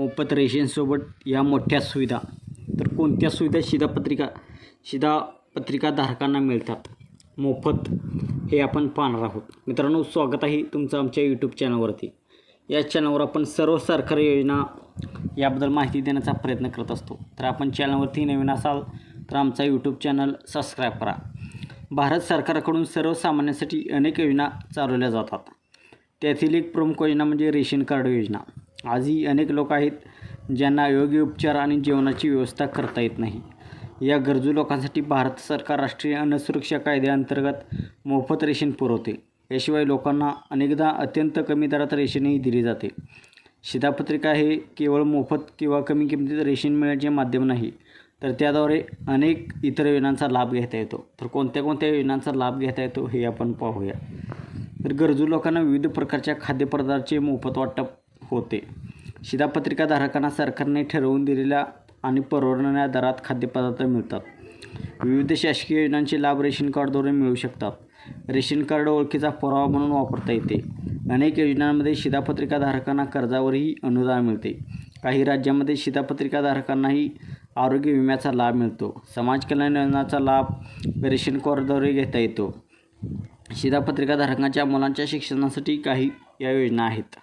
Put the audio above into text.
मोफत रेशनसोबत या मोठ्या सुविधा. तर कोणत्या सुविधा शिधापत्रिका शिधापत्रिका धारकांना मिळतात? मोफत हे आपण पाहणार आहोत. मित्रांनो स्वागत आहे तुमचं आमच्या यूट्यूब चॅनलवरती या चॅनलवर आपण सर्व सरकारी योजना याबद्दल माहिती देण्याचा प्रयत्न करत असतो. तर आपण चॅनलवरती नवीन असाल तर आमचा यूट्यूब चॅनल सबस्क्राईब करा. भारत सरकारकडून सर्वसामान्यांसाठी अनेक योजना चालवल्या जातात. त्यातील एक प्रमुख योजना म्हणजे रेशन कार्ड योजना. आजही अनेक लोक आहेत ज्यांना योग्य उपचार आणि जेवणाची व्यवस्था करता येत नाही. या गरजू लोकांसाठी भारत सरकार राष्ट्रीय अन्न सुरक्षा कायद्याअंतर्गत मोफत रेशन पुरवते. याशिवाय लोकांना अनेकदा अत्यंत कमी दरात रेशनही दिले जाते. शिधापत्रिका हे केवळ मोफत किंवा कमी किमतीत रेशन मिळण्याचे माध्यम नाही तर त्याद्वारे अनेक इतर योजनांचा लाभ घेता येतो. तर कोणत्या कोणत्या योजनांचा लाभ घेता येतो हे आपण पाहूया. तर गरजू लोकांना विविध प्रकारच्या खाद्यपदार्थाचे मोफत वाटप होते. शिधापत्रिकाधारकांना सरकारने ठरवून दिलेल्या आणि परवडणाऱ्या दरात खाद्यपदार्थ मिळतात. विविध शासकीय योजनांचे लाभ रेशन कार्डद्वारे मिळू शकतात. रेशन कार्ड ओळखीचा पुरावा म्हणून वापरता येते. अनेक योजनांमध्ये शिधापत्रिकाधारकांना कर्जावरही अनुदान मिळते. काही राज्यामध्ये शिधापत्रिकाधारकांनाही आरोग्य विम्याचा लाभ मिळतो. समाज कल्याण योजनाचा लाभ रेशन कार्डद्वारे घेता येतो. शिधापत्रिकाधारकांच्या मुलांच्या शिक्षणासाठी काही या योजना आहेत.